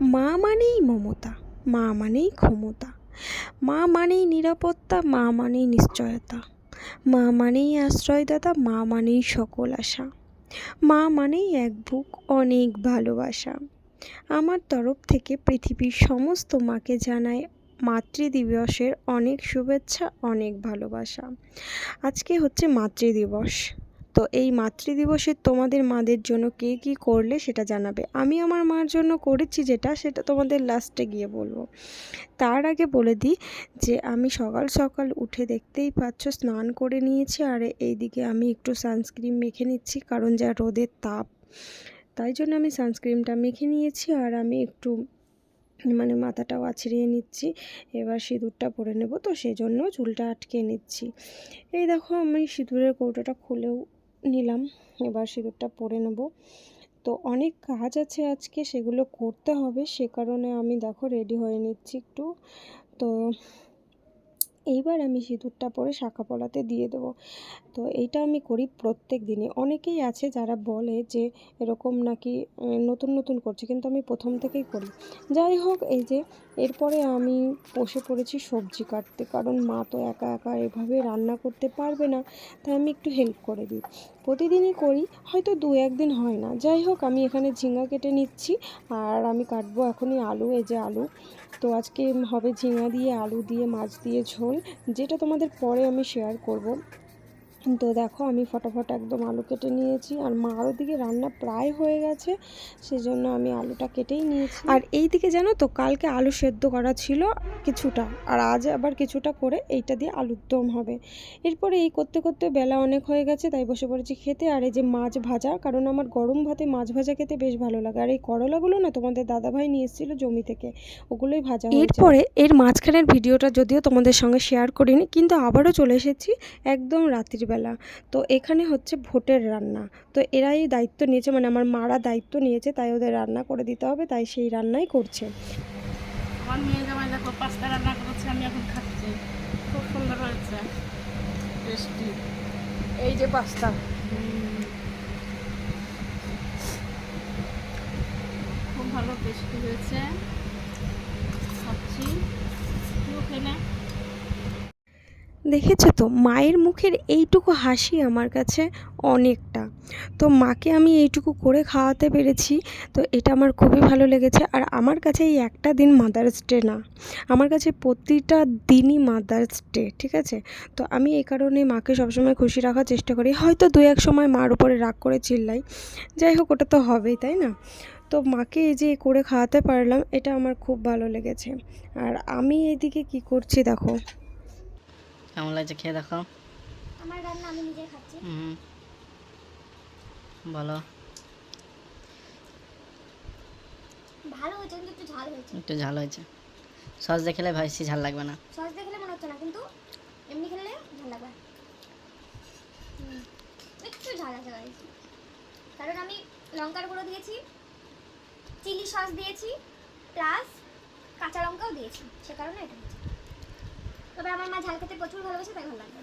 মা মানেই মমতা, মা মানেই ক্ষমতা। মা মানেই নিরাপত্তা, মা মানেই নিশ্চয়তা। মা মানেই আশ্রয়দাতা, মা মানেই সকল আশা। মা মানেই এক বুক, অনেক ভালোবাসা। আমার তরফ থেকে পৃথিবীর সমস্ত মাকে জানাই মাতৃদিবসের অনেক শুভেচ্ছা, অনেক ভালোবাসা। আজকে হচ্ছে মাতৃদিবস। তো এই মাতৃদিবসে তোমাদের মাদের জন্য কে কী করলে সেটা জানাবে। আমি আমার মার জন্য করেছি যেটা, সেটা তোমাদের লাস্টে গিয়ে বলব। তার আগে বলে দিই যে আমি সকাল সকাল উঠে দেখতেই পাচ্ছ স্নান করে নিয়েছি, আর এইদিকে আমি একটু সানস্ক্রিন মেখে নিচ্ছি কারণ যা রোদের তাপ। তাই জন্য আমি সানস্ক্রিনটা মেখে নিয়েছি, আর আমি একটু মানে মাথাটাও আছড়িয়ে নিচ্ছি। এবার সিঁদুরটা পরে নেব, তো সেই জন্য চুলটা আটকে নিচ্ছি। এই দেখো আমি সিঁদুরের কৌটোটা খুলেও নিলাম। এবার সিঁদুরটা পরে নেব। তো অনেক কাজ আছে আজকে, সেগুলো করতে হবে। সে কারণে আমি দেখো রেডি হয়ে নিচ্ছি একটু। তো এইবার আমি সিঁদুরটা পরে শাঁখা পলাতে দিয়ে দেবো। তো এইটা আমি করি প্রত্যেক দিনে অনেকেই আছে যারা বলে যে এরকম নাকি নতুন নতুন করছে, কিন্তু আমি প্রথম থেকেই করি। যাই হোক, এই যে এরপরে আমি বসে পড়েছি সবজি কাটতে, কারণ মা তো একা একা এভাবে রান্না করতে পারবে না, তাই আমি একটু হেল্প করে দিই। প্রতিদিনই করি, হয়তো দু একদিন হয় না। যাই হোক, আমি এখানে ঝিঙ্গা কেটে নিচ্ছি, আর আমি কাটবো এখনই আলু, এই যে আলু। তো আজকে হবে ঝিঙা দিয়ে, আলু দিয়ে, মাছ দিয়ে, ঝোল। যেটা তোমাদের পরে আমি শেয়ার করব। তো দেখো আমি ফটাফট একদম আলু কেটে নিয়েছি। আর মার ওদিকে রান্না প্রায় হয়ে গেছে সেজন্য আমি আলুটা কেটেই নিয়েছি। আর এই দিকে জানো তো কালকে আলু সেদ্ধ করা ছিল কিছুটা আর আজ আবার কিছুটা করে এইটা দিয়ে আলুর দম হবে। এরপরে এই করতে করতে বেলা অনেক হয়ে গেছে তাই বসে পড়েছি খেতে। আর এই যে মাছ ভাজা কারণ আমার গরম ভাতে মাছ ভাজা খেতে বেশ ভালো লাগে। আর এই করলাগুলো না তোমাদের দাদাভাই নিয়ে এসেছিল জমি থেকে ওগুলোই ভাজা এরপরে এর মাঝখানের ভিডিওটা যদিও তোমাদের সঙ্গে শেয়ার করিনি কিন্তু আবারও চলে এসেছি একদম রাত্রিবেলা। তো এখানে হচ্ছে ভোটের রান্না। তো এরাই দায়িত্ব নিয়েছে মানে আমার মারা দায়িত্ব নিয়েছে, তাই ওদের রান্না করে দিতে হবে, তাই সেই রান্নাই করছে। আমার পাস্তা রান্না এখন খাচ্ছি। খুব সুন্দর হয়েছে। এই যে পাস্তা খুব ভালো, টেস্টি হয়েছে। খাচ্ছি। খেলে দেখেছ তো? মায়ের মুখের এইটুকু হাসি আমার কাছে অনেকটা। তো মাকে আমি এইটুকু করে খাওয়াতে পেরেছি, তো এটা আমার খুবই ভালো লেগেছে। আর আমার কাছে এই একটা দিন মাদার্স ডে না, আমার কাছে প্রতিটা দিনই মাদার্স ডে ঠিক আছে? তো আমি এই কারণে মাকে সবসময় খুশি রাখার চেষ্টা করি। হয়তো দু এক সময় মার উপরে রাগ করে চিল্লাই। যাই হোক, ওটা তো হবেই, তাই না? তো মাকে এই যে করে খাওয়াতে পারলাম, এটা আমার খুব ভালো লেগেছে। আর আমি এইদিকে কি করছি দেখো? কেমন লাগছে খেয়ে দেখো? আমার রান্না আমি নিজে খাচ্ছি। হুম। বলো। ভালো হয়েছে কিন্তু একটু ঝাল হয়েছে। একটু ঝাল হয়েছে। সস দিয়ে খেলে ভাইসি ঝাল লাগবে না। সস দিয়ে খেলে মনে হচ্ছে না কিন্তু এমনি খেলে ঝাল লাগবে। একটু ঝাল আছে guys। কারণ আমি লঙ্কার গুঁড়ো দিয়েছি চিলি সস দিয়েছি প্লাস কাঁচা লঙ্কাও দিয়েছি সে কারণে এটা হয়েছে। তবে আমার মা ঝাল খেতে প্রচুর ভালোবাসে তাই ভালো লাগে।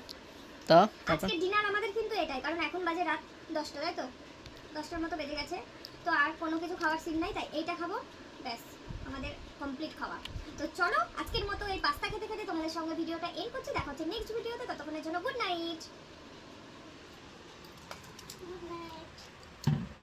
তো আজকে ডিনার আমাদের কিন্তু এটাই কারণ এখন বাজে রাত দশটা তাই তো? দশটার মতো বেজে গেছে। তো আর কোনো কিছু খাওয়ার সিন নাই তাই এইটা খাব ব্যাস আমাদের কমপ্লিট খাওয়া। তো চলো আজকের মতো এই পাস্তা খেতে খেতে তোমাদের সঙ্গে ভিডিওটা এন্ড করছি। দেখা হচ্ছে নেক্সট ভিডিওতে ততক্ষণের জন্য গুড নাইট